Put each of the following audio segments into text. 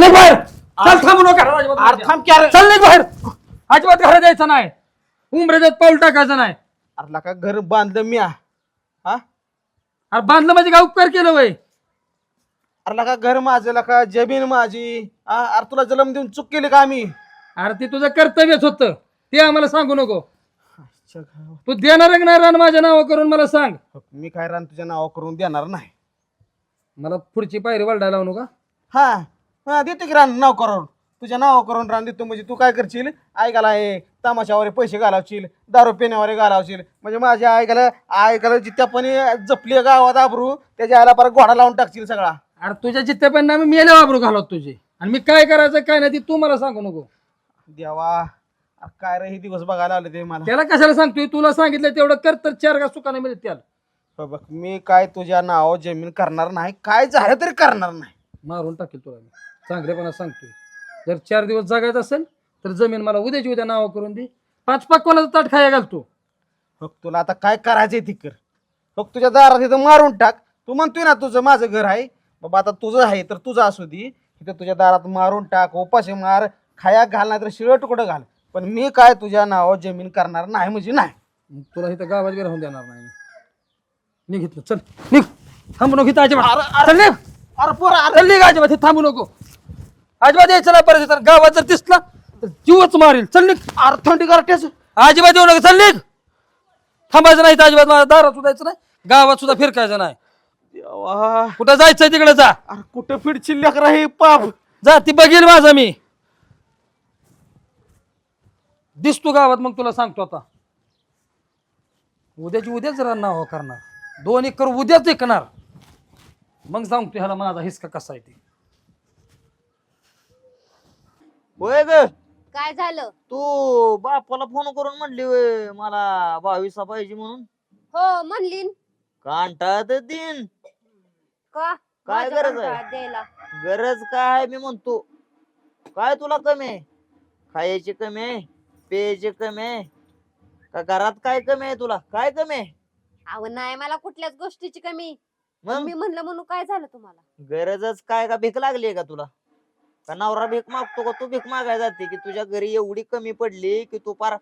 निघ बाहेर. चल थांबू नका. अरे. थांब की अरे. चल निघ बाहेर. अजिबात घरात जायचं नाही. उमरेजात पाऊल टाकायचं नाही. अरे लका घर बांधलं मी हा? अरे बांधलं म्हणजे काय उपकार केलं वय अरे लका घर माझं लका जमीन माझी. हा? अरे तुला जन्म देऊन चूक केली का आम्ही? अरे ते तुझं कर्तव्यच होतं. ते आम्हाला सांगू नको. अच्छा, गाव. तू देणार का नाही रान माझ्या नावा करून मला सांग. मी काय रान तुझ्या नाव करून देणार नाही. मला पुढची पायरी वळडायला लावू नका. हा? हा देतो की रान नाव करून. तुझ्या नाव करून रान देतो. म्हणजे तू काय करशील? ऐकायला हे तमाशावर पैसे घालावशील दारू पिण्यावर घालावशील. म्हणजे माझ्या ऐकायला ऐकायला जित्यापणे जपली गावात आबरू त्याच्या आईला परत घोडा लावून टाकशील सगळा. अरे तुझ्या चित्ते पण मी मेले वापरू घालत तुझे. आणि मी काय करायचं काय नाही ते तू मला सांगू नको. देवा अरे काय रे हे दिवस बघायला आले ते मला. त्याला कशाला सांगतोय? तुला सांगितलं तेवढं कर तर चार का सुखाने मिळत त्याला. हो बघ मी काय तुझ्या नाव जमीन करणार नाही काय झालं तरी करणार नाही. मारून टाकेल तुला मी. चांगलेपणा सांगतोय. जर चार दिवस जगायचं असेल तर जमीन मला उद्याची उद्या नाव करून दे. पाच पाच कोणाचा ताट खाया घालतो. बघ तुला आता काय करायचंय ती कर. बघ तुझ्या दारात इथं मारून टाक. तू म्हणतोय ना तुझं माझं घर आहे. बाबा आता तुझं आहे तर तुझं असू दे. इथं तुझ्या दारात मारून टाक उपाशी मार खाया घाल नाही तर शिळ तुकडं घाल. पण मी काय तुझ्या नावावर जमीन करणार नाही म्हणजे नाही. मग तुला इथं गावात बी राहून देणार नाही मी. निघ इथनं, चल निघ. थांबू नको इथं अजिबात. चल निघ. अरे पोरा चल निघ अजिबात इथं थांबू नको. अजिबात यायचं नाही परत इथं. गावात जर दिसला तर जीवच मारील. चल निघ. अरे थंडी करतेस अजिबात येऊ नका चल निघ. थांबायचं नाही अजिबात मला दारात सुधायचं नाही गावात सुद्धा फिरकायचं नाही. देवा. कुठं जायचंय तिकडे जा. अरे कुठं फिडशील लेकरा हे पाप. जा ती बघील माझा मी. दिसतो गावात मग तुला सांगतो आता. उद्याची उद्याच राहणार हो करणार. दोन एकर उद्याच ऐकणार मग सांगतो ह्याला माझा हिसका कसा आहे ते. होय ग. काय झालं? तू बापाला फोन करून म्हणली होय मला बावीसा पाहिजे म्हणून. हो म्हणलीन. कांटाळत दिन का? काय माझ्या गरज आहे? द्यायला. गरज काय मी म्हणतो. काय तुला कमी आहे? खायची कमी आहे? प्यायची कमी आहे? का घरात काय कमी आहे तुला? काय कमी आहे? अहो नाही मला कुठल्याच गोष्टीची कमी. मग? मी म्हणलं म्हणून काय झालं तुम्हाला? गरजच काय का भीक लागली आहे का तुला? का नवरा भीक मागतो का? तू भीक मागायला जाते की तुझ्या घरी एवढी कमी पडली की तू पार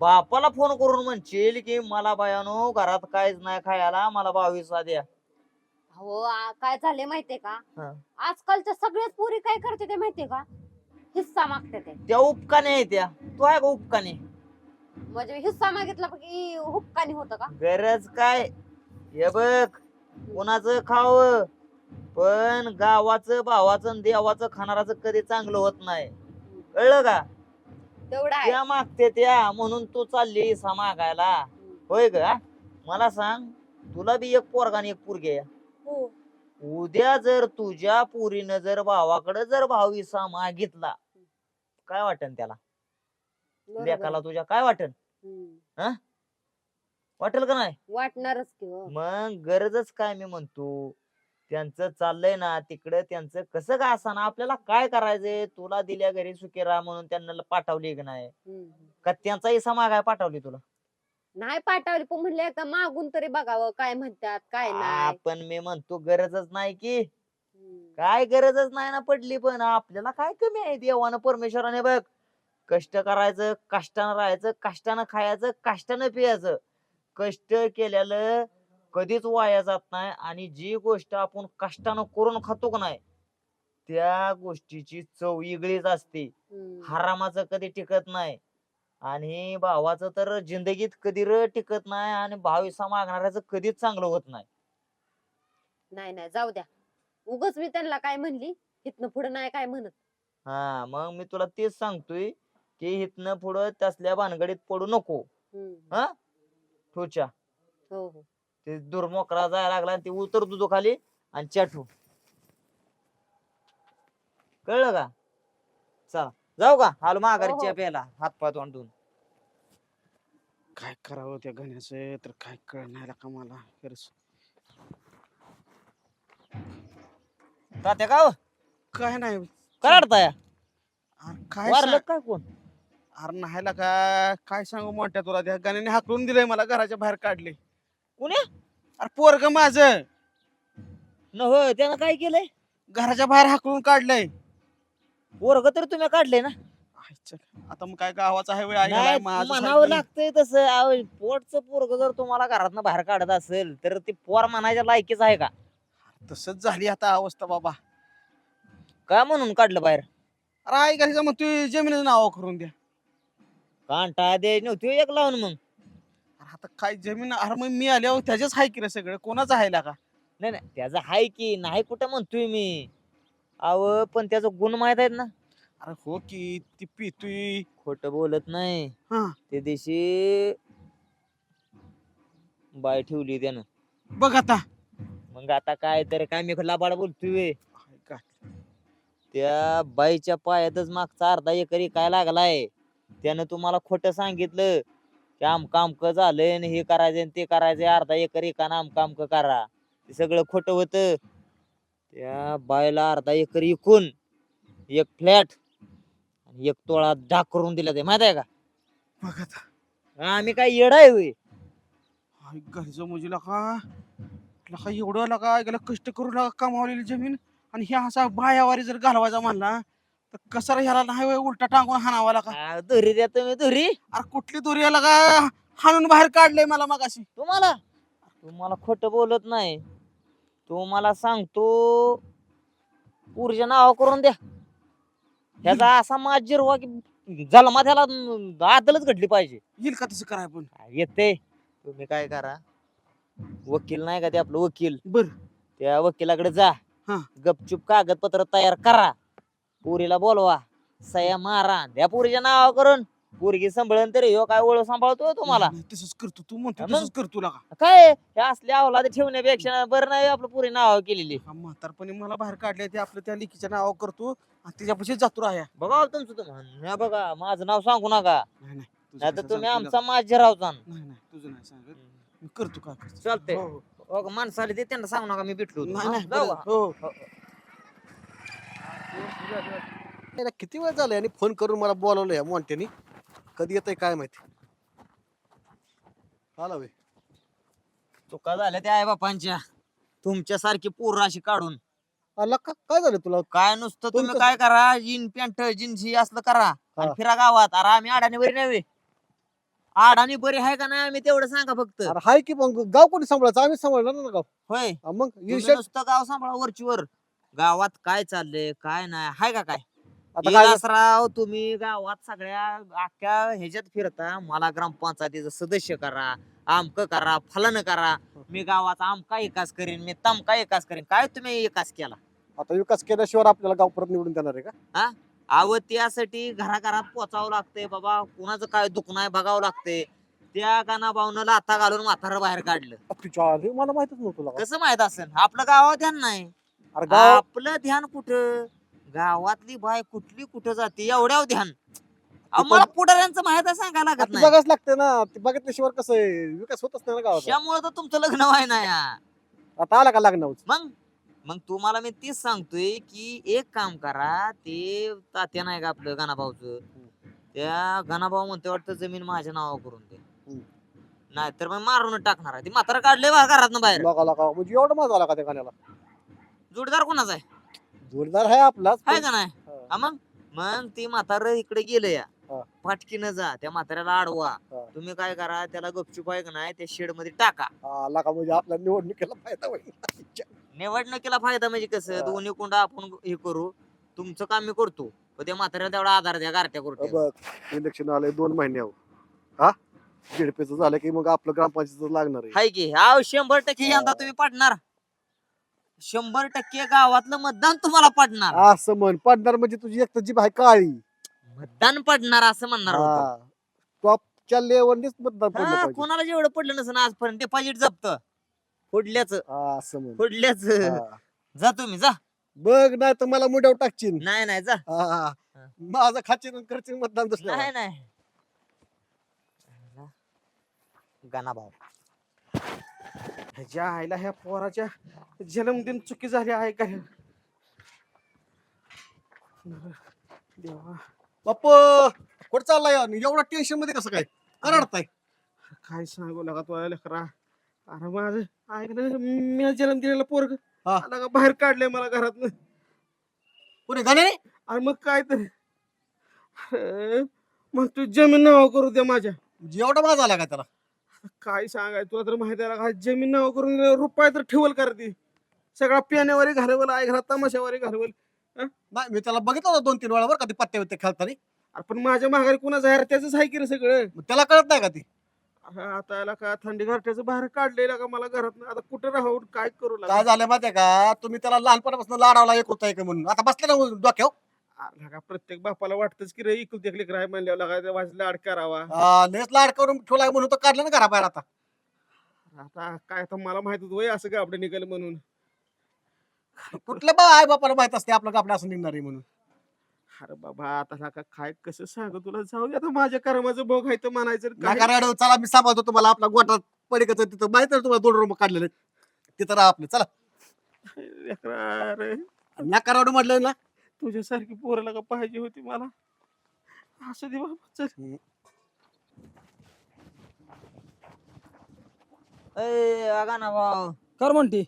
बापाला फोन करून म्हणशील की मला बायानो घरात काहीच नाही खायला मला बावीसा द्या. हो आ- काय झाले माहितीये का? हा. आजकालच्या सगळ्याच पोरी काय करते ते माहितीये का? हिस्सा मागते ते. त्या उपकाने आहे त्या. तू आहे का उपकाने? म्हणजे हिस्सा मागितला की हुक्कानी होतं का? गरज काय? हे बघ कुणाचं खाव? पण गावाचं भावाचं आणि देवाचं खाणाराचं कधी चांगलं होत नाही. कळलं का? तेवढं आहे. त्या मागते त्या म्हणून तू चालली हिस्सा मागायला. होय का मला सांग तुला बी एक पोरगा आणि एक पोरगी आहे. हो. उद्या जर तुझ्या पुरीनं जर भावाकडे जर भाव हिस्सा मागितला काय वाटन त्याला? बरोबर. लेकाला तुझ्या काय वाटन? हम्म. वाटेल का नाही? वाटणारच की हो. मग गरजच काय मी म्हणतो? त्यांचं चाललंय ना तिकडं त्यांचं कसं का ना आपल्याला काय करायचंय? तुला दिल्या घरी सुखी राहा म्हणून त्यांना पाठवली की नाही? हम्म. का त्यांचा हिस्सा मागाय पाठवली तुला? नाही पाठवली पण म्हणले एकदा मागून तरी बघावं काय म्हणतात काय नाही. आपण मी म्हणतो गरजच नाही की. हम्म. काय गरजच नाही ना पडली पण आपल्याला काय कमी आहे देवानं परमेश्वराने बघ. कष्ट करायचं कष्टानं राहायचं कष्टानं खायचं कष्टानं पियाचं. कष्ट केलेलं कधीच वाया जात नाही आणि जी गोष्ट आपण कष्टानं करून खातो का नाही त्या गोष्टीची चव वेगळीच असते. हरामाचं कधी टिकत नाही आणि भावाचं तर जिंदगीत कधी र टिकत नाही आणि भाविसा मागणाऱ्याचं कधीच चांगलं होत नाही. नाही नाही जाऊ द्या. उगच मी त्यांना काय म्हणली? इथनं पुढे नाही काय म्हणत. हा मग मी तुला तेच सांगतोय की इथनं पुढं तसल्या भानगडीत पडू नको. हम्म. हा? ठोच्या हो हो. ते दुर्मोकरा जायला लागला आणि ते उतर तुझो खाली आणि चाटू. कळलं का? चला जाऊ का? हाल माघारी हो, हो. च्या प्यायला हात पाय तोंड धुवून काय करावं त्या गण्याचं तर काय कळ नाही का मला? खरंच. तात्या का हो? काय नाही. काय अडताय अरे काय वारलं सांग- काय कोण? अरे नाहीला का? काय सांगू मोठ्या तुला? त्या गाण्याने हाकलून दिलंय मला घराच्या बाहेर काढले कुण्या अरे पोरग माझं. न हो त्यानं काय केलंय? घराच्या बाहेर हाकलून काढलंय. पोरग तर तुम्ही काढले ना? आईच्या. आता मग काय गावाचा आहे नाही म्हणावं लागतंय तसं. अहो, पोटचं पोरग जर तुम्हाला घरातनं बाहेर काढत असेल तर ती पोर म्हणायच्या लायकीच आहे का? तसंच झाली आता अवस्था बाबा. का म्हणून काढलं बाहेर? अरे आई घरी मग तू जमिनीचं नाव करून द्या. कांटा द्यायची नव्हती एक लावून मग. आता काय जमीन अरे मग मी आल्यावर त्याच्याच हाय की रे सगळं? कोणाचं आहे का? नाही नाही त्याचं हाय की नाही कुठं म्हणतोय मी? अव पण त्याचं गुण माहीत आहेत ना. अरे हो की ती पितुय खोट बोलत नाही. हा. ते दिवशी बाय ठेवली त्यानं. बघ आता. मग आता काय तर काय मी लाबाड बोलतोय हाय का. त्या बाईच्या पायातच मागचा अर्धा एकरी काय लागलाय. त्यानं तुम्हाला खोट सांगितलं. की आमक आमक झालंय आणि हे करायचं आणि ते करायचंय. अर्धा एकर एकानं आमक आमक करा. ते सगळं खोटं होतं. त्या बायला अर्धा एकर इकून एक फ्लॅट आणि एक तोळा डाक करून दिला ते. माहीत आहे का? बघ आता. आम्ही काय येड आहे होय. घरचं म्हणजे लका लका एवढं लका गेला कष्ट करू लका कमावलेली जमीन. आणि ह्या असा बायावारी जर घालवायचा म्हणला तर कसा रे ह्याला नाही होय उलटा टांगून हाणावा आ, धुरी द्या तुम्ही धुरी अरे कुठली दोरी याला का हाणून बाहेर काढलंय मला मगाशी. तुम्हाला? तुम्हाला खोट बोलत नाही. तुम्हाला सांगतो पुरीच्या नाव करून द्या. ह्याचा असा माज जिरवा की जन्मा त्याला आदलच घडली पाहिजे. येईल का तसं कराय पण? येते. तुम्ही काय करा? वकील नाही का ते आपलं वकील? बर. त्या वकिलाकडे जा. हा. गपचूप कागदपत्र तयार करा. पुरीला बोलवा. सया मारा. द्या पुरीच्या नाव करून. पोरगी सांभाळून तरी ह्यो काय ओळख सांभाळतो तुम्हाला? नाही, तसंच करतो. तू म्हणतो मग? तसंच करतो काय? हे असले अवलाद ठेवण्यापेक्षा बरं नाही आपलं पुरी नाव केलेली. हा म्हातारपणी मला बाहेर काढले ते आपलं त्या लिखीच्या नावावर करतो. आणि जातो राहा बघा हो तुमचं हे बघा माझं नाव सांगू नका. नाही नाही. तुझं नाही तर कसं तुम्ही आमचा माझे. नाही नाही. तुझं नाही सांगत. मी करतो काय करतो. चालतंय. हो, हो. माणसाला ते त्यांना सांगू नका मी भेटलो होतो. नाही नाही. जाऊ बरं, का? हो हो. याला किती वेळ झालाय? आणि फोन करून मला बोलवलं या मोंट्यानी. कधी येतंय काय माहिती? आला वे. चुका झाल्या त्या आई बापांच्या तुमच्यासारखी पोरं अशी काढून. आला का? काय झालं तुला? काय नुसतं तुम्ही तुमचं- काय करा? जीन पॅन्ट जीन्स असलं करा. आणि हा. फिरा गावात. अरे आम्ही अडाणी बरी नाही अडाणी बरी आहे का नाही आम्ही तेवढं सांगा फक्त. अरे हाय की मग. गाव कोणी सांभाळायचं? आम्ही सांभाळणार ना गाव. होय. हा मग तुम्ही नुसतं गाव सांभाळा वरची वर गावात काय चाललंय काय नाही हाय का काय? आता काय विलासराव तुम्ही गावात सगळ्या अख्ख्या ह्याच्यात फिरता मला ग्रामपंचायतीचं सदस्य करा आमक करा फलन करा मी गावाचा आमका एकाच करीन मी तमका एकाच करीन काय तुम्ही एकाच केला? आता विकास केल्याशिवाय आपल्याला गाव परत निवडून देणार आहे का? अव त्यासाठी घराघरात पोचावं लागतंय बाबा कुणाचं काय दुखणं आहे बघावं लागतंय. त्या गाणाभावनं लाथा घालून म्हातारं बाहेर काढलं. तुझ्या मला माहितच नव्हतं तुला कसं माहीत असेल? आपलं गावात ध्यान नाही अरे गाव आपलं ध्यान कुठं? गावातली बाय कुठली कुठं जाते? एवढ्यावर ध्यान. मला पुढाऱ्यांचं माहीत सांगायला लागत नाही. बघायच लागते ना ते बघितल्याशिवाय कसं आहे? विकास होतच नाही ना गावाचा. त्यामुळे तर तुमचं लग्न व्हाय ना या. आता आला का लागणार मग? मग तुम्हाला मी तेच सांगतोय की एक काम करा ते तात्या नाही का आपलं गाणाभाऊचं त्या गाणाभाऊ म्हणते वाटतं जमीन माझ्या नावावर करून दे. हम्म. नाहीतर मग मारून टाकणार आहे. ती म्हातारा काढले बा घरात बाहेर. म्हणजे एवढा माझा आला का त्या गाण्याला जोडीदार कोणाचा आहे? जोरदार आहे आपलाच आहे पण- का नाही? हा. हा मग? मग ती म्हातारं इकडे गेलं या हा. फाटकीनं जा त्या म्हाताऱ्याला अडवा. हा. तुम्ही काय करा त्याला गपचूप आहे का नाही त्या शेडमध्ये टाका. आला का म्हणजे आपल्या निवडणुकीला फायदा होईल. निवडणुकीला फायदा म्हणजे कसं? हा. दोन्ही कोंडा आपण हे करू तुमचं काम मी करतो. पण त्या म्हाताऱ्याला तेवढा आधार द्या गारट्या अ करू बघ इलेक्शन आलंय दोन महिन्यावर हा? झेडपीचं झालं की मग आपलं ग्रामपंचायत लागणार आहे. हाय की. हा शंभर टक्के यंदा तुम्ही पडणार. शंभर टक्के गावातलं मतदान तुम्हाला पडणार. असं म्हण पडणार म्हणजे तुझी एक तर जीभ आहे काळी. मतदान पडणार असं म्हणणार होतो. हा. टॉपच्या लेवलनीच मतदान पडलं हा, पाहिजे. कोणाला जेवढं पडलं नसेल आजपर्यंत डिपॉझिट जप्त. फोडल्याच. हा, असं म्हण. फोडल्याच. हा. जा तुम्ही जा. बघ नाही तर मला मुड्यावर टाकशील. नाही नाही जा. हा. माझं खाचीन करचीन मतदान दुसऱ्या नाही नाही. गाणा भाऊ. ह्याच्या आईला ह्या पोराच्या जन्मदिन चुकी झाली आहे देवा. बाप्प कुठं चाललाय एवढा टेन्शनमध्ये कसं काय? करडताय काय सांगू लागा तो लेकरा. अरे माझं ऐकलं मी जन्म दिलेला पोरग. हा. का बाहेर काढलंय मला घरातनं. कोणी गाण्याने आणि मग काय तर. अरे, मग तू जमीन नाव करू दे माझ्या. एवढा माझा आला का त्याला? काय सांगाय तुला तर माहिती आहे का जमीन नाव करून रुपये तर ठेवल करते सगळा पिण्यावारी घालवल आई घरात तमाशावारी घालवल. नाही मी त्याला बघितलं होतं दोन तीन वेळा बरं का ते पत्ते बित्ते खेळताना अरे पण माझ्या माघारी कुणाचं आहे त्याच आहे की रे सगळं? मग त्याला कळत नाही का ती? अरे आता याला का थंडी घरट्याचं बाहेर काढलेलं का मला घरात आता कुठं राहून काय करू काय लागला? झालं माहितीये का? तुम्ही त्याला लहानपणापासून लाडावला एक होता का म्हणून. आता बसले ना डोक्यावर? प्रत्येक बापाला वाटतच की रे इकुलती एक लेकर आहे म्हणल्यावर लागायचं वाज लाड करावा. लयच लाड करून ठेवला म्हणून तर काढलं ना घराबाहेर आता. आता काय आता मला माहीत होतं वय असं गाबडे निघाल म्हणून. कुठलं बा आई बापाला माहीत असते आपलं कापड असं निघणार आहे म्हणून? अरे बाबा आता का काय कसं सांगू तुला? जाऊ दे आता माझ्या कर्माचं भोग आहे तर म्हणायचं काय. नका रडू, चला मी सांभाळतो तुम्हाला. आपला गोटा पडिकच तिथं माहीत आहे तुम्हाला दोन रूम काढलेले. तिथं राहा आपले चला. लेकरा रे नका रडू म्हटलं ना. तुझ्यासारखी पोराला का पाहिजे होती मला? असं दे बाबा चल. ना भाऊ. कर म्हणते.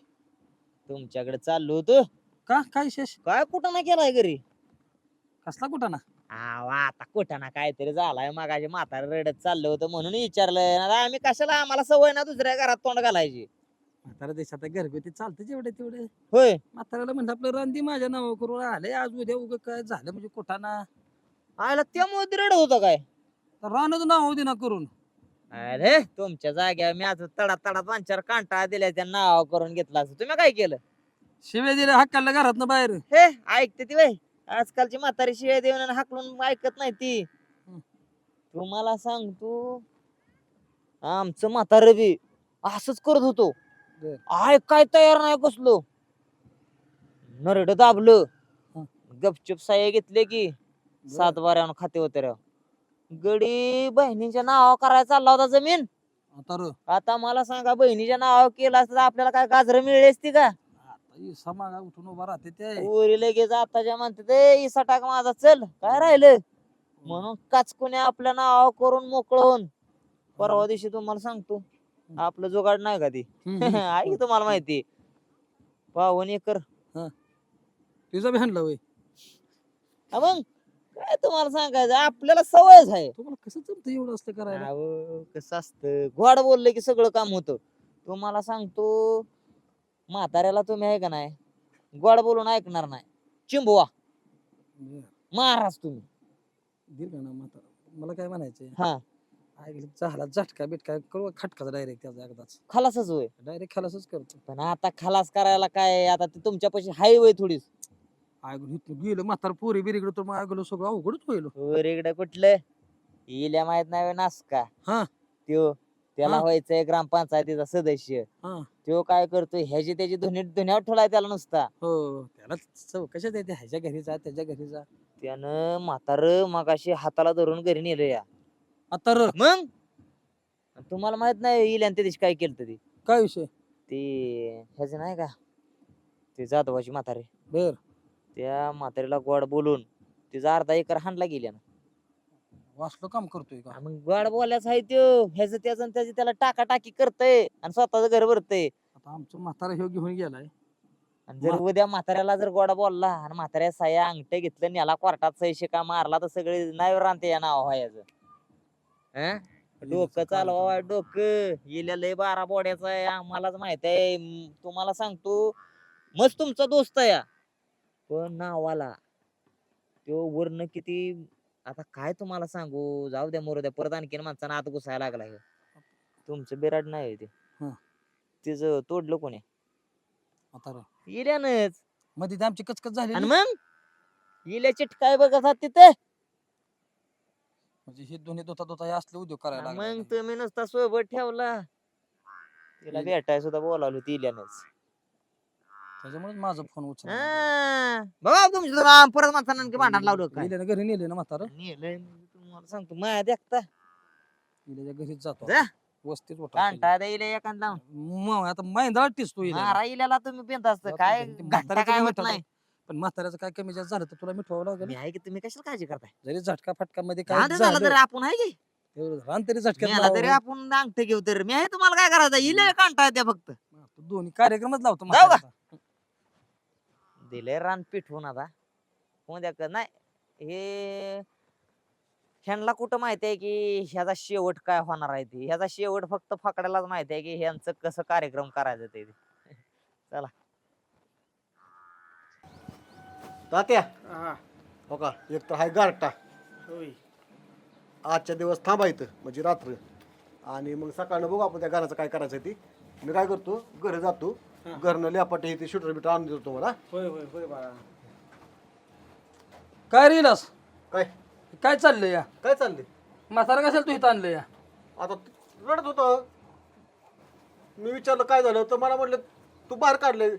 तुमच्याकडे चाललो होतो. का? काय विशेष? काय कुठं ना केलाय घरी? कसला कुठं ना? आवा आता कुठं ना काहीतरी झालाय. मगाशी म्हातारा रडत चाललं होतं म्हणून विचारलं नाही तर आम्ही कशाला? आम्हाला सवय ना दुसऱ्या घरात तोंड घालायची. म्हातारा देशात घरगुती चालतं जेवढे तेवढे. होय. म्हाताऱ्याला म्हणलं आपलं रांदी माझ्या नावावर करून आले आज उद्या उगं काय झालं म्हणजे कुठाना? आयला त्यामुळे ती रडत होतं काय? तर रानच नाव दे ना करून. अरे तुमच्या जाग्यावर मी आता तडा तडा दोन चार कांटा दिल्या त्या नाव करून घेतला असं. तुम्ही काय केलं? शिव्या दिल्या हक्काला घरात ना बाहेर. हे ऐकते ती वय आजकालची म्हातारी शिवाय देऊन आणि हाकलून ऐकत नाही ती. तुम्हाला सांगतो आमचं म्हातार बी असंच करत होतो. आय काय तयार नाही कसलो? नरड दाबलं. गपचूप साये घेतले की सात बाऱ्यानं खाते होते रे गडी बहिणीच्या नावावर करायला चालला होता जमीन. आता र. आता मला सांगा बहिणीच्या नावावर केलं असतं तर आपल्याला काय गाजर मिळली असती का? आता इसा मागा उठून उभा राहते ते. पोरी लगेच आताच्या म्हणते ते इसा टाक माझा चल. काय राहिलं? म्हणून काचकुने आपल्या नाव करून मोकळ होऊन परवा दिवशी तुम्हाला सांगतो. आपलं जुगाड नाही का ती? हम्म. आई तुम्हाला माहिती? पावन एकर तुझं बी हाणलं वय हा मग? काय तुम्हाला सांगायचं? आपल्याला सवयच आहे. तुम्हाला कसं जमतं एवढं असलं करायला? अहो, कसं असतं? गोड बोललं की सगळं काम होतं. तुम्हाला सांगतो म्हाताऱ्याला तुम्ही आहे का नाही? गोड बोलून ऐकणार नाही. चिंबवा. महाराज तुम्ही. दिल का ना म्हातारा. मला काय म्हणायचंय? हा. झाला झटका बिटका करू खटकाच डायरेक्ट त्याचा एकदाच. खलासच होय. डायरेक्ट खालासच करतो. पण आता खलास करायला काय आता ते तुमच्यापाशी हाय वय थोडीच. ऐकून इथून गेलं म्हातारा पोरी बिरीकडे तर मग ऐकलं सगळं अवघडच होईल इकडे कुठलं? इल्या माहीत नाही नासका. हा. त्यो त्याला हा. व्हायचंय ग्रामपंचायतीचा सदस्य. हा. त्यो काय करतोय ह्याची त्याची धुनी धुन्यावर ठेवलाय त्याला नुसता. हो त्याला चौकशात येते ह्याच्या घरी जा त्याच्या घरी जा त्यानं म्हातार मगाशी हाताला धरून घरी नेलं या. आता र. मग? तुम्हाला माहीत नाही इल्यान त्या दिवशी काय केलं ते काय विषय? ते ह्याच नाही का? ते जाधवाची म्हातारे. बर. त्या म्हातारीला गोड बोलून तिचा अर्धा एकर हाणला गेल्या वाचलो काम करतोय का? मग गोड बोलायचं आहे त्यो ह्याच त्याचं त्याची त्याला टाका टाकी करतय आणि स्वतःच घर भरतय. आता आमचं म्हातारा ह्यो घेऊन गेलाय. आणि जर उद्या म्हाताऱ्याला जर गोडा बोलला आणि म्हाताऱ्या साया अंगठे घेतलं आणि याला कोर्टात सही शिका मारला तर सगळे नाही राहते या नाव व्हायचं हं? डोकं चालवा डोकं. गेल्या लय बारा बोड्याचा आहे. आम्हालाच माहीत आहे. म, तुम्हाला सांगतो मस्त तुमचा दोस्त आहे हा. पण नावाला. तो वर्ण किती आता काय तुम्हाला सांगू? जाऊ द्या मोरू द्या. परत आणखीन माणसानं आत घुसायला लागला ह्यो. तुमचं बिराड नाही होय ते. हं. तिचं तोडलं कोणी? म्हातारा. इल्यानच मध्ये आमची कचकच झाली आणि मग? इल्या चिटकाय बघत आहात तिथे. म्हणजे हे दोन्ही दोता दोता हे असले उद्योग करायला मग लागले. तुम्ही नुसता सोबत ठेवला. तिला भेटाय सुद्धा बोलावली होती इल्यानच. त्याच्यामुळे माझा फोन उचल हा. बघा तुमच्या जरा परत माणसानं आणखी भांडण लावलं काय? घरी नेले ना म्हातारा? नेलंय म्हणजे तुम्हाला सांगतो माया देखता. इल्याच्या घरीच जातो जा. वस्तीच होता कांटा द्यायला एखादा. मग आता टिसतो इल्या मारा इल्याला तुम्ही पेंत असतं जाऊ काय. ते घंटा काय होत मिठवलं. नाही. पण म्हाताऱ्याचं काय कमी जास्त झालं तर तुला मिठवावं लागेल मी आहे की तुम्ही कशाला काळजी करताय? जरी झटका फटका मध्ये काय झालं झालं झालं तरी आपण आहे की? रान तरी झटक्यात मेला तरी लावावं. आपण अंगठ घेऊ तर. मी आहे तुम्हाला काय करायचं? इले कांटा द्या फक्त. तू दोन्ही कार्यक्रमच लावतो जाऊ का? म्हाताऱ्याचा. दिले रान पिठवून आता. होऊ द्या का? नाही हे ह्यांना कुठं माहिती आहे की ह्याचा शेवट काय होणार आहे ते? ह्याचा शेवट फक्त फकड्यालाच माहिती आहे की ह्यांचं कसं कार्यक्रम करायचं ते? तात्या. हा. हो का एक तर हाय गारटा. होय. आजच्या दिवस थांबायचं म्हणजे रात्र. आणि मग सकाळनं बघू आपण त्या गाण्याचं काय करायचं ती. मी काय करतो घरी जातो. घरनं लेपाटे हे ते शूटर बिटर आणून देतो तुम्हाला. होय होय होय बाळा. काय रेलास काय? काय चाललंय या? काय चाललंय? म्हातारा कशाला तू इथं आणलं या? आता रडत होतं. मी विचारलं काय झालं? तर मला म्हटलं तू बाहेर काढले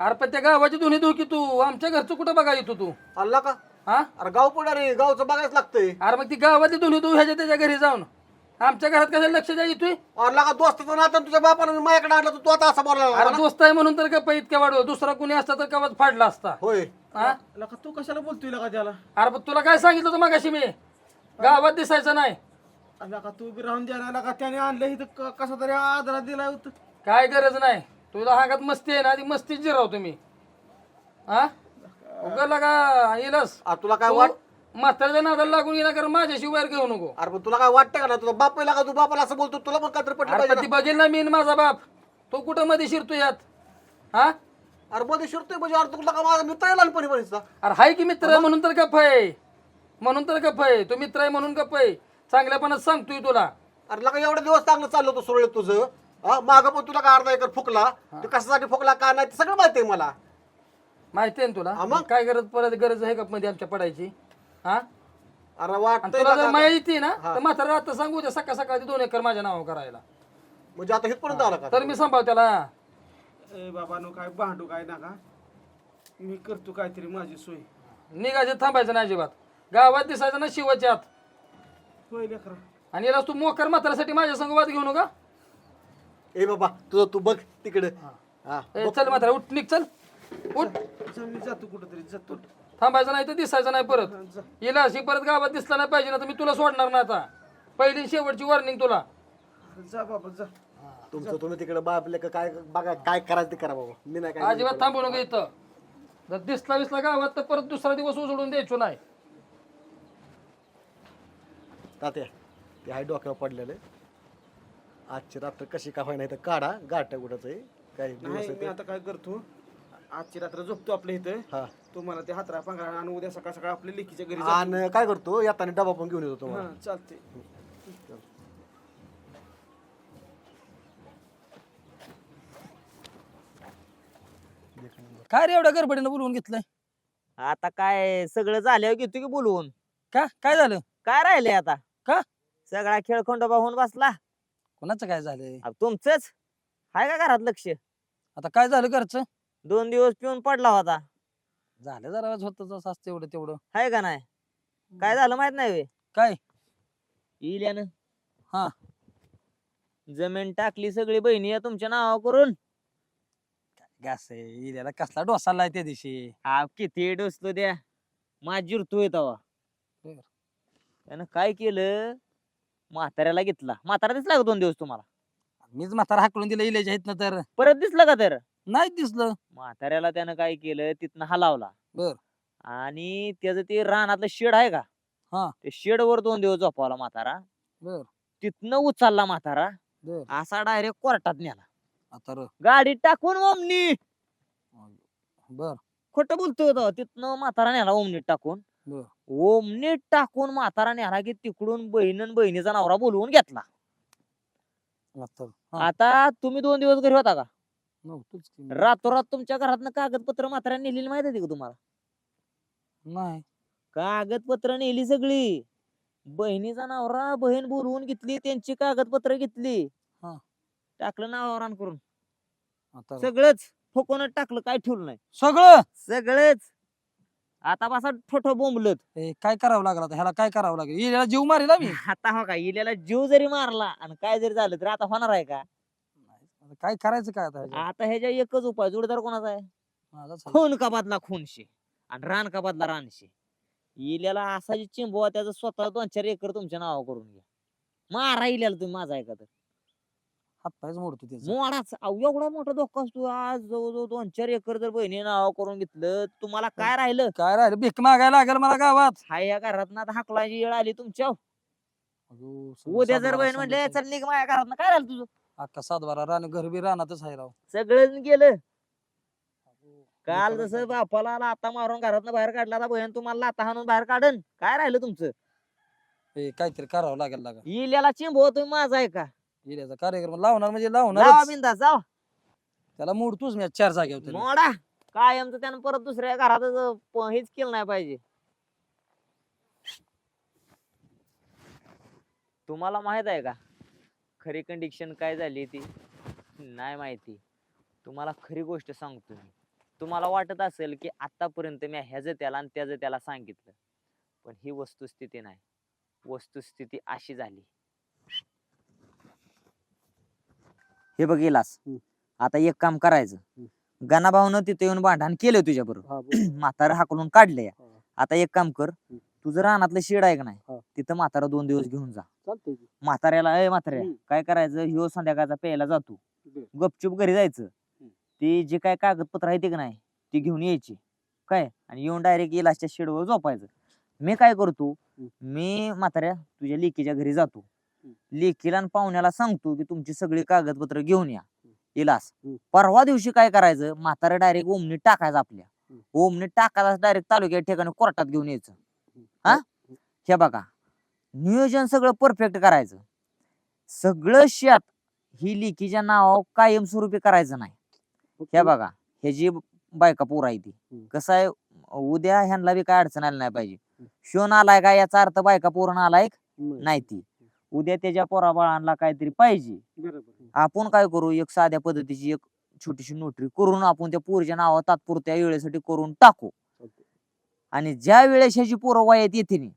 अरे पण त्या गावाची दोन्ही धुकी तू आमच्या घरचं कुठं बघा येतो तू? आला का? हा? अरे गाव पडा रे? गावचं बघायच लागतंय. अरे मग ती गावातली दोन्ही तू ह्याच्या त्याच्या घरी जाऊन. आमच्या घरात कशाला लक्ष द्या येतोय अरला का दोस्ताचं नातं तुझ्या बापानं माझ्याकडे आणलं तर तू आता असं बोलायला लागला अरे? दोस्त आहे म्हणून तर का इतक्या वाढव दुसरा कुणी असता तर कवाच फाडला असता. होय. हा? लका तू कशाला बोलतोय लका त्याला? अरे पण तुला काय सांगितलं होतं मागाशी मी? गावात दिसायचं नाही. लका तू बी राहून द्यायला लका त्याने आणलं इथं क- कसा तरी आदरा दिलाय होतं. काय गरज नाही. तुला हागात मस्ती आहे ना ती मस्तीच जिराव तुम्ही. हा? उगाला का येलस. तुला काय वाट म्हाताऱ्याच्या नादाला लागून येणार कारण माझ्याशी बाहेर घेऊ नको. अरे पण तुला काय वाटतं का ना तुझा बाप पहिला का तू बापाला असं बोलतो? तुला पण काहीतरी पटलं अरे पाहिजे पण ती ना. बघेल ना मी आणि माझा बाप. तो कुठं मध्ये शिरतो यात? हा? अरे मध्ये शिरतोय म्हणजे अरे तुला का माझा मित्र आहे लहानपणी अरे हाय की मित्र आहे म्हणून तर गप आहे. म्हणून तर गप आहे. तो मित्र आहे म्हणून गप आहे. चांगल्यापणात सांगतोय तुला. अरे लका एवढे दिवस चांगलं चाललं होतं सुरळीत तुझं. मागं पण तुला का अर्धा एकर फुकला? ते कशासाठी फुकला का नाही ते सगळं माहिती आहे मला. माहिती आहे ना तुला? हा मग? मग काय गरज परत गरज आहे गपमध्ये आमच्या पडायची? हा? अरे आणि वाटतंय तुला जर येते ना. तर म्हातारा आता सांगू द्या सकाळ सकाळी दोन एकर माझ्या नाव करायला. म्हणजे आता हितपर्यंत आला का? तर मी सांभाळ त्याला. ए बाबा नो काय भांडू काय नका. मी करतो काहीतरी माझी सोय. निघायचे थांबायचं नाही अजिबात. गावात दिसायचं ना शिवाच्या आत. होय लेकरा. आणि याला तू मोकर म्हाताऱ्यासाठी माझ्या संग वाद घेऊ नका. ए बाबा तुझं तू बघ तिकडे. हा. ए, चल म्हातारा उठ निघ चल. उठ. जा मी जातो कुठंतरी जातो. थांबायचं नाही तर दिसायचं नाही परत. हा, येला अशी परत गावात दिसला नाही पाहिजे ना तर मी तुला सोडणार ना आता. पहिली आणि शेवटची वॉर्निंग तुला. जा बाबा जा. तुमचं तुम्ही तिकडे बापले काय बघा काय करायचं ते करा बाबा. मी नाही काय अजिबात थांबू नको इथं. जर दिसला विसला गावात तर परत दुसरा दिवस उजळून द्यायचो नाही. तात्या ते आहे डोक्यावर पडलेले आजची रात्र कशी का होईना इथं काढा गाठ कुठंच आहे. काही दिवस नाही आहे मी आता काय करतो आजची रात्र झोपतो आपल्या इथं. हा. तुम्हाला ते हातरा पांघरा आणि उद्या सकाळ सकाळ आपल्या लेकीच्या घरी जातो. आणि काय करतो येताना डबा पण घेऊन येतो तुम्हाला. हा चालते काय रे एवढ्या गडबडीनं बोलवून घेतलंय? आता काय सगळं झाल्यावर घेतो की बोलवून. का? काय झालं? काय राहिले आता? का? सगळा खेळ खंडोबा होऊन बसला. कोणाचं काय झालंय? अहो, तुमचंच. हाय का घरात लक्ष? आता काय झालं घरचं? दोन दिवस पिऊन पडला होता. झालं जरा होतं असतं एवढं तेवढं. हाय का नाही? काय झालं माहीत नाही काय? येईल यानं. हा. जमीन टाकली सगळी बहिणी या तुमच्या नावा करून गॅस इल्याला कसला डोसा लाय त्या दिवशी? हा किती डोसतो द्या माझ जिरतोय तवा. बर. त्यानं काय केलं? म्हाताऱ्याला घेतला. म्हातारा दिसला का दोन दिवस तुम्हाला? मीच म्हातारा हाकलून दिलं इल्याच्या इथनं तर. परत दिसला का तर? नाही दिसलं. म्हाताऱ्याला त्यानं काय केलं तिथनं हलावला बर. आणि त्याचं ते रानातलं शेड आहे का? हा. ते शेड वर दोन दिवस झोपवला म्हातारा. बर. तिथनं उचलला म्हातारा. बर. असा डायरेक्ट कोर्टात नेला. गाडीत टाकून ओमनी. बर. खोटं बोलतोय तो. तिथनं म्हातारा नेला ओमनीत टाकून. बर. ओमनीत टाकून म्हातारा नेला की तिकडून बहीण आणि बहिणीचा नवरा बोलवून घेतला. आता तुम्ही दोन दिवस घरी होता का. रातोरात तुमच्या घरातनं कागदपत्र म्हातारा नेलेली माहिती आहे का तुम्हाला? नाही. कागदपत्र नेली सगळी. बहिणीचा नवरा बहीण बोलवून घेतली त्यांची कागदपत्र घेतली. टाकलं नावारान करून. सगळंच फुकूनच टाकलं काय ठेवलं नाही. सगळं? सगळंच. आता बसा ठोठो बोंबलत. ए, काय करावं लागलं आता? ह्याला काय करावं लागेल? इल्याला जीव मारेल मी आता हो का? इल्याला जीव जरी मारला आणि काय जरी झालं तर आता होणार आहे का? काय करायचं काय आता? आता ह्याच्या एकच उपाय जोडदार कोणाचा आहे? माझाच. खून का बदला खूनशे? आणि रान का बदला रानशे? इल्याला असा जी चिंबवा त्याचं स्वतः दोन चार एकर तुमच्या नावा करून घ्या. मारा इल्याला तुम्ही माझा ऐका तर हातपायच मोडतो त्याचा. मोडाच. अहो, एवढा मोठा धोका असतो. आज जवळजवळ दोन चार एकर जर बहिणी नाव करून घेतलं तुम्हाला काय राहिलं? काय राहिलं? भीक मागायला लागेल मला गावात. हाय या घरात ना हाकलाची वेळ आली तुमच्या सगळं उद्या जर सातबारा बहीण म्हणले. चल निघ माझ्या घरात काय राहिलं तुझं? अख्खा सातबारा रान घर बी रानातच आहे राव. सगळं गेलं. काल जसं बापाला लाता मारून घरातनं बाहेर काढला आता बहीण तुम्हाला लाता हाणून बाहेर काढन. काय राहिलं तुमचं? हे काहीतरी करावं लागेल लागा. इल्याला चिंबव तुम्ही माझा आहे का येण्याचा कार्यक्रम लावणार म्हणजे लावणार जावा. त्याला मोडतोच मी चार जागेवर तरी. मोडा. कायमचं त्यानं परत दुसऱ्या घरात प- हेच केलं नाही पाहिजे. तुम्हाला माहीत आहे का? खरी कंडिशन काय झाली ती? नाही माहिती. तुम्हाला खरी गोष्ट सांगतो मी. तुम्हाला वाटत असेल की आतापर्यंत मी ह्याचं त्याला आणि त्याचं त्याला सांगितलं. पण ही वस्तुस्थिती नाही. वस्तुस्थिती अशी झाली. हे बघ इलास. हम्म. आता एक काम करायचं. गणाभाऊनं तिथे येऊन भांडण केलं तुझ्या बरोबर हा. म्हातारा हाकलून काढले हा. आता एक काम कर. तुझं रानातलं शेड आहे का हा. नाही तिथं म्हातारा दोन दिवस घेऊन जा. चालतंय की. म्हाताऱ्याला ए म्हाताऱ्या हम्म. काय करायचं? ह्यो संध्याकाळचा प्यायला जातो. बर. गपचूप घरी जायचं. ती जे काय कागदपत्र आहे ते का नाही ती घेऊन यायची. काय? आणि येऊन डायरेक्ट इलासच्या शेडवर झोपायचं. मी काय करतो? मी म्हाताऱ्या तुझ्या लेकीच्या घरी जातो. लेकीला आणि पाहुण्याला सांगतो की तुमची सगळी कागदपत्र घेऊन या. इलास. परवा दिवशी काय करायचं? म्हातारा डायरेक्ट ओमनीत टाकायचं आपल्या. ओमनीत टाकायचं डायरेक्ट तालुक्या ठिकाणी कोर्टात घेऊन यायचं. हा? हे बघा. नियोजन सगळं परफेक्ट करायचं. सगळं शेत ही लिकीच्या नावावर कायमस्वरूपी करायचं नाही. हे बघा. हे जी बायका पोर आहे ती. कसं आहे? उद्या ह्यांना बी काय अडचण आली नाही पाहिजे. शोन आलाय का? याचा अर्थ बायका पोरण आलाय. नाही ती. उद्या त्याच्या पोरा बाळांना काहीतरी पाहिजे. बरोबर आपण काय करू? एक साध्या पद्धतीची एक छोटीशी नोटरी करून आपण त्या पोरीच्या नावावर तात्पुरत्या वेळेसाठी करून टाकू. आणि ज्या वेळेस ह्याची पोरं वयात येते नी,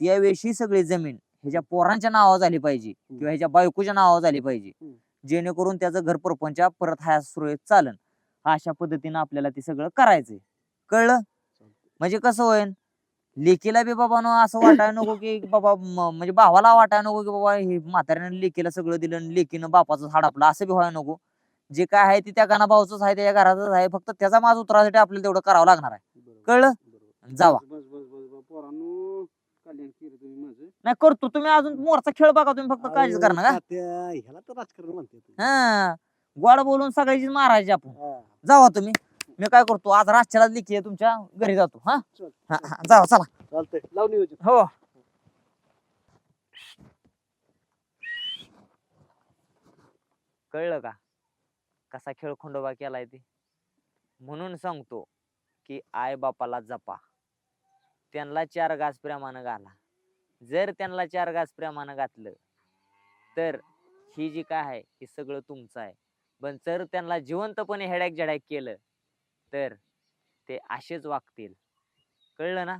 त्यावेळेस ही सगळी जमीन ह्याच्या पोरांच्या नावावर झाली पाहिजे किंवा ह्याच्या बायकोच्या नावावर झाली पाहिजे. हम्म. जेणेकरून त्याचं घर परपंच परत हा सुरळीत चालन. अशा पद्धतीनं आपल्याला ते सगळं करायचंय. कळलं? म्हणजे कसं होईल लेकीला बी बाबा असं वाटायला नको की बाबा म- म्हणजे भावाला वाटायला नको की बाबा हे म्हाताऱ्यानं लेकीला सगळं दिलं आणि लेकीनं बापाचं हाडपलं असं बी व्हायला नको जे काय आहे ते त्या गाणा भाऊच आहे त्याच्या घरातच आहे फक्त त्याचा माज उतरासाठी आपल्याला तेवढं करावं लागणार आहे. कळलं? जावा. बस बस बस बस बस. पोरांनो कल्याण केलं तुम्ही माझं नाही करतो तुम्ही अजून मोरचा खेळ बघा तुम्ही फक्त काळजी अहो, करा ना का तात्या, ह्याला तर राजकारण म्हणते. हा गोड बोलून सगळ्याची मारायची आपण. जावा तुम्ही मी काय करतो आज रातच्याला लिखी आहे तुमच्या घरी जातो हा? चल. हा, हा, जावा चला. चालतंय. लाव नियोजन. हो. कळलं का? कसा खेळ खंडोबा केलाय ते? म्हणून सांगतो की आई बापाला जपा. त्यांना चार गाज प्रेमानं घाला. जर त्यांना चार गाज प्रेमानं घातलं तर ही जी काय आहे हे सगळं तुमचं आहे. पण जर त्यांना जिवंतपणे हेड्याक जड्याक केलं तर ते असेच वागतील. कळलं ना?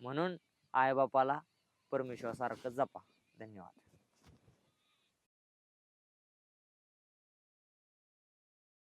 म्हणून आईबापाला परमेश्वरासारखं जपा. धन्यवाद.